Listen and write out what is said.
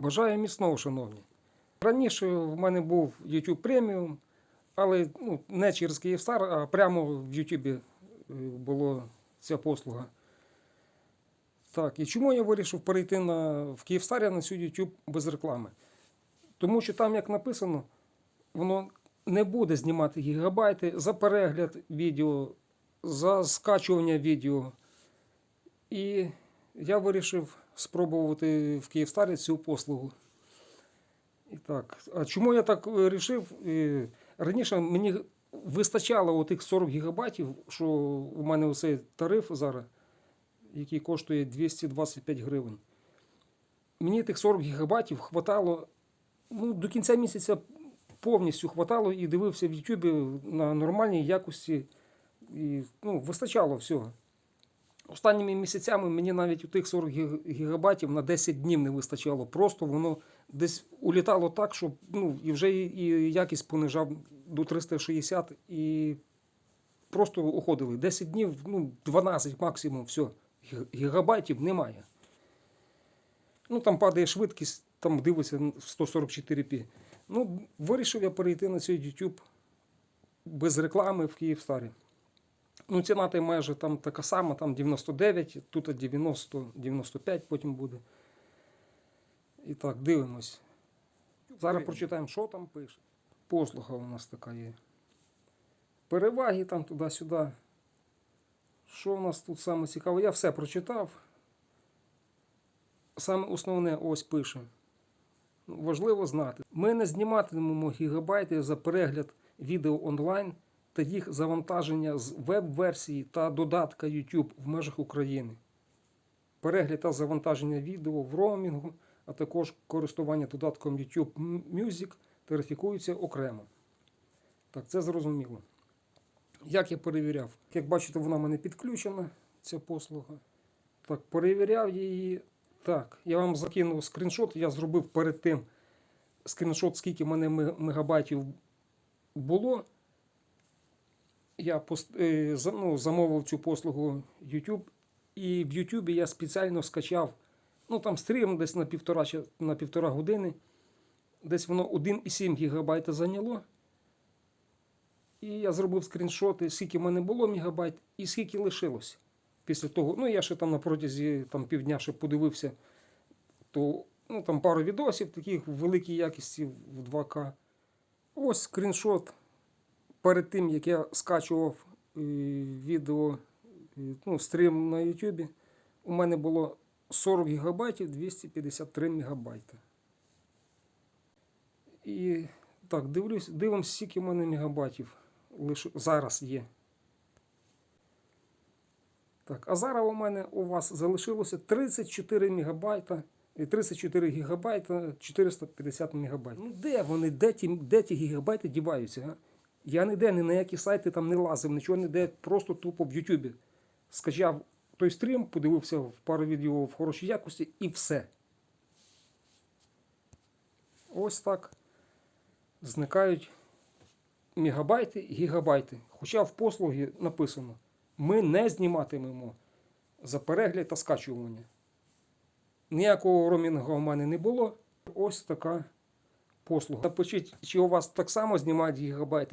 Бажаю міцного, шановні. Раніше в мене був YouTube Premium, але ну, не через Київстар, а прямо в YouTube була ця послуга. Так, і чому я вирішив перейти на, в Київстар на цю YouTube без реклами? Тому що там, як написано, воно не буде знімати гігабайти за перегляд відео, за скачування відео. І я вирішив спробувати в Київстарі цю послугу. І так, а чому я так вирішив? Е, Раніше мені вистачало отих 40 гігабайтів, що у мене оцей тариф зараз, який коштує 225 гривень. Мені тих 40 гігабайтів хватало ну, до кінця місяця повністю хватало і дивився в Ютубі на нормальній якості. І, ну, вистачало всього. Останніми місяцями мені навіть у тих 40 гігабайтів на 10 днів не вистачало. Просто воно десь улітало так, що ну, і вже і, якість понижав до 360 і просто уходили. 10 днів, ну, 12 максимум, все. Гігабайтів немає. Ну, там падає швидкість, там дивиться 144p. Ну, вирішив я перейти на цей YouTube без реклами в Київстарі. Ну, ціна та майже там така сама, там 99, тут 90, 95 потім буде. І так, дивимось. Зараз прочитаємо, що там пише. Послуга у нас така є. Переваги там туди-сюди. Що у нас тут саме цікаве? Я все прочитав. Саме основне ось пише. Ну, Важливо знати. Ми не зніматимемо гігабайти за перегляд відео онлайн та їх завантаження з веб-версії та додатка YouTube в межах України. Перегляд та завантаження відео в роумінгу, а також користування додатком YouTube Music тарифікуються окремо. Так, це зрозуміло. Як я перевіряв? Як бачите, вона мене підключена, ця послуга. Так, перевіряв її. Так, я вам закинув скріншот. Я зробив перед тим скріншот, скільки в мене мегабайтів було. Я е, ну, замовив цю послугу YouTube. І в YouTube я спеціально скачав. Ну там стрім десь на півтора, на півтора години. Десь воно 1,7 гігабайта зайняло. І я зробив скріншоти, скільки в мене було мегабайт і скільки лишилось. Після того, ну я ще там на протязі там, півдня ще подивився, то ну, там пару відосів таких в великій якісті в 2К. Ось скріншот перед тим, як я скачував е, відео, е, ну, стрім на YouTube, у мене було 40 гігабайтів 253 мегабайти. І так, дивлюсь, дивимося, скільки в мене мегабайтів лише зараз є. Так, а зараз у мене у вас залишилося 34 мегабайта і 34 гігабайта 450 мегабайт. Ну де вони, де ті, де ті гігабайти діваються? А? Я ніде ні на які сайти там не лазив, нічого не де, просто тупо в Ютубі. Скачав той стрім, подивився в пару відео в хорошій якості і все. Ось так зникають мегабайти і гігабайти. Хоча в послугі написано, ми не зніматимемо за перегляд та скачування. Ніякого ромінгу в мене не було. Ось така послуга. Напишіть, чи у вас так само знімають гігабайти,